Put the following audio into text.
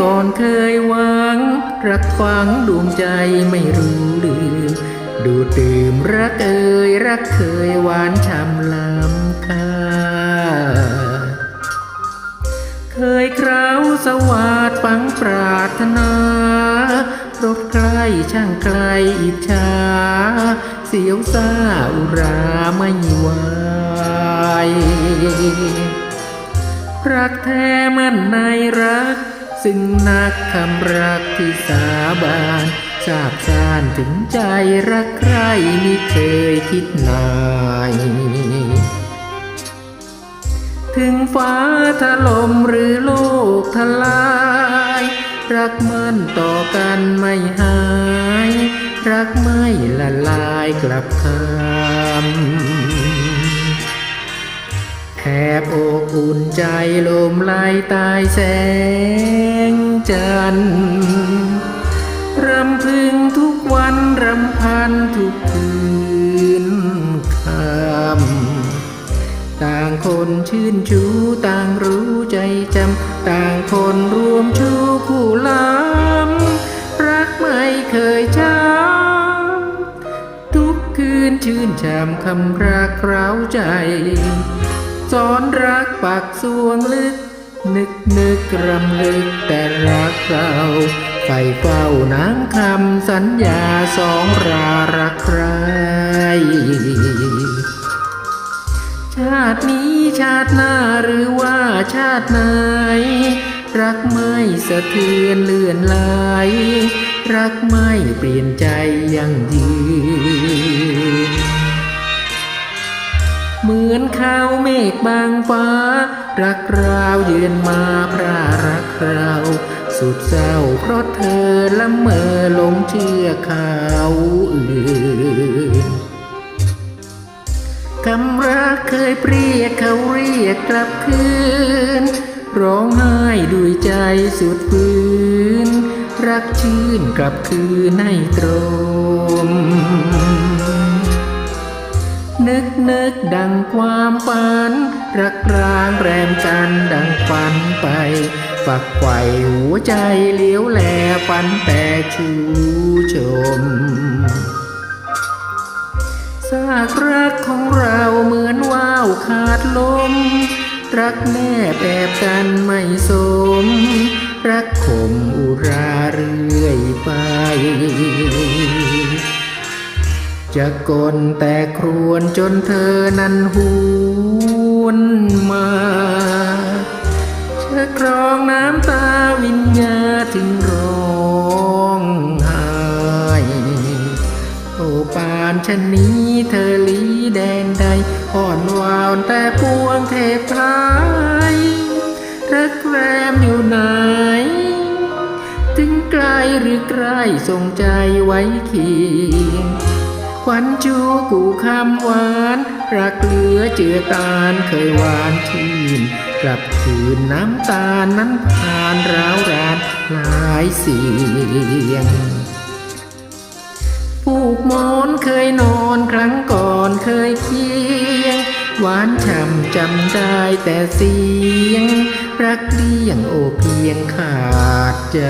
ก่อนเคยหวัง รักฝังดวงใจไม่รู้ลืม ดูดื่มรักเอ่ยรักเคยหวานช่ำล้ำค่าเคยคราวสวัสดฝังปรารถนารถใกล้ช่างไกลอิจฉาเสียวซาอุราไม่ไหวรักแท้มันในรัก ซึ่งนักคำรักที่สาบานทราบสานถึงใจรักใครมิเคยคิดนาย ถึงฟ้าถล่มหรือโลกทลาย รักมันต่อกันไม่หาย รักไม่ละลายกลับคำแอบอกอุ่นใจลมไล่ตายแสง จันทร์รำพึงทุกวันรำพันทุกคืนคำต่างคนชื่นชูต่างรู้ใจจำต่างคนรวมชูคู่ล้ำรักไม่เคยช้ำทุกคืนชื่นชมคำรักเร้าใจสอนรักปักสวงลึก นึกนึกรำลึกแต่รักเราไฟเฝ้าน้ำคำสัญญาสองรารักใคร ชาตินี้ชาติหน้าหรือว่าชาติไหน รักไม่สะเทือนเลื่อนไหลรักไม่เปลี่ยนใจยังยืน ข้าวเมฆบางฟ้า รักราวเยืนมาพระรักเราสุดเศร้าเพราะเธอละเมอหลงเชื่อข่าวอื่นคำรักเคยเปรียกเขาเรียกกลับคืน ร้องไห้ด้วยใจสุดฝืน รักชื่นกลับคืนให้ตรง นึกดังความฝัน รักรางแรมจันดังฝันไป ฝักไข่หัวใจเลี้ยวแลฝันแต่ชูชมซากรักของเราเหมือนว่าวขาดลม รักแน่แอบกันไม่สม รักขมอุรา จะกลแต่ครวนจนเธอนั้นหวนมาจะกรองน้ำตาวิญญาถึงร้องไห้โอปานชะนี้เธอลีแดนใดอ่อนวานแต่พวงเทพไทยรักแรมอยู่ไหน ถึงไกลหรือใกล้ทรงใจไว้เคียง ควันชูกูคำหวาน รักเหลือเจือตานเคยหวานชื่นกลับคืนน้ำตาลนั้นผ่านร้าวรานหลายเสียงผูกหมอนเคยนอนครั้งก่อนเคยเคียง หวานฉ่ำจำได้แต่เสียง รักเลี่ยงโอเพียงขาดใจ